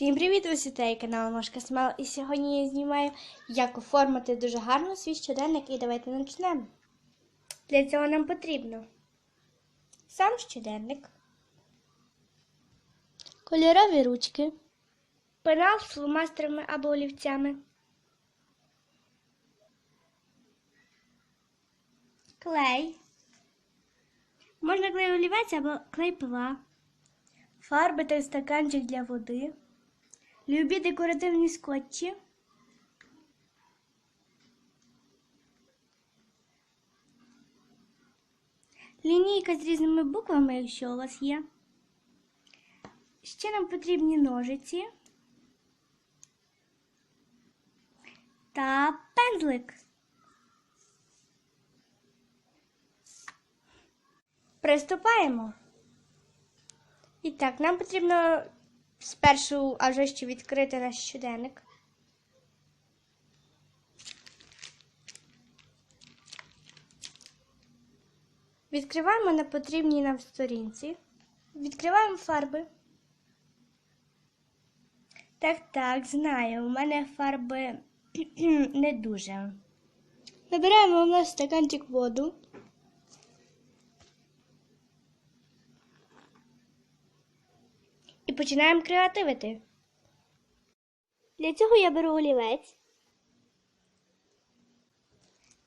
Всім привіт! Ви світає канал Мошка Смел. І сьогодні я знімаю, як оформити дуже гарно свій щоденник. І давайте почнемо. Для цього нам потрібно сам щоденник, кольорові ручки, пенал з фломастерами або олівцями, клей. Можна клей олівець або клей пила, фарби та стаканчик для води. Любі декоративні скотчі. Лінійка з різними буквами, якщо у вас є. Ще нам потрібні ножиці та пензлик. Приступаємо. І так, нам потрібно спершу аж ще відкрити наш щоденник. Відкриваємо на потрібній нам сторінці. Відкриваємо фарби. Так, так, знаю, у мене фарби не дуже. Набираємо у нас стаканчик воду. Починаємо креативити. Для цього я беру олівець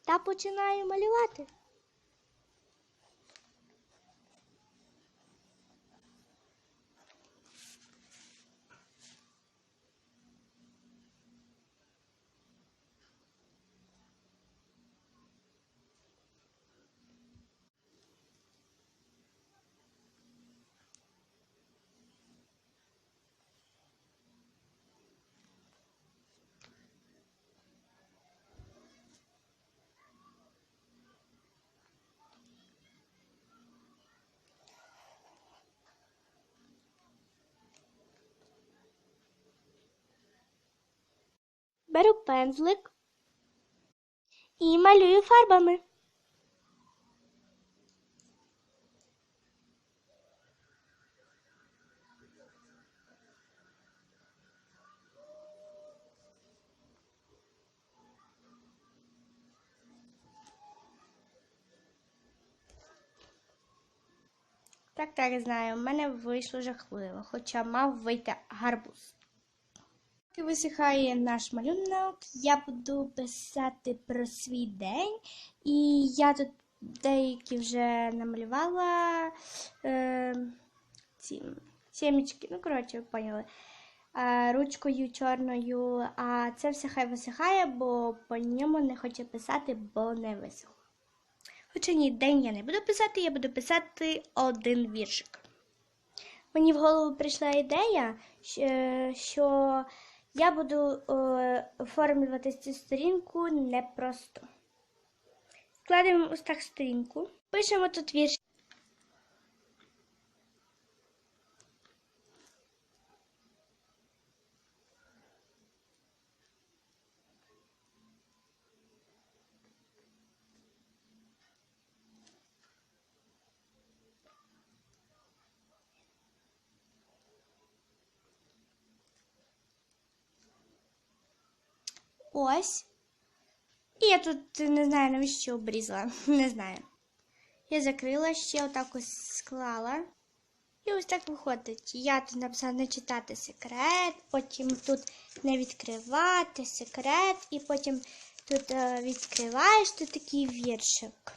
та починаю малювати. Беру пензлик і малюю фарбами. Так, так, знаю, в мене вийшло жахливо, хоча мав вийти гарбуз. Поки висихає наш малюнок, я буду писати про свій день. І я тут деякі вже намалювала е, ці сімечки, ну, коротше, ви поняли. Е, ручкою чорною, а це все хай висихає, бо по ньому не хочу писати, бо не висохло. Хоча ні, день я не буду писати, я буду писати один віршик. Мені в голову прийшла ідея, що- що я буду е, оформлювати цю сторінку непросто. Складемо ось так сторінку. Пишемо тут вірш. Ось. І я тут не знаю, навіщо обрізала. Не знаю. Я закрила ще отак ось склала. І ось так виходить. Я тут написала не читати секрет, потім тут не відкривати секрет, і потім тут е, відкриваєш тут такий віршик.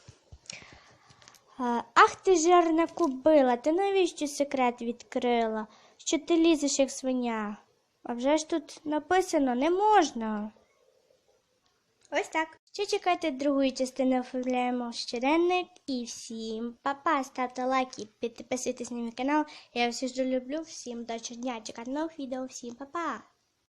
Е, Ах ти жирна кубила, ти навіщо секрет відкрила? Що ти лізеш, як свиня? А вже ж тут написано не можна. Ось так. Ще чекайте другої частини оформляємо щоденник. І всім па-па, ставте лайки, підписуйтесь на мій канал. Я вас дуже люблю. Всім до дня. Чекайте нових відео. Всім па-па.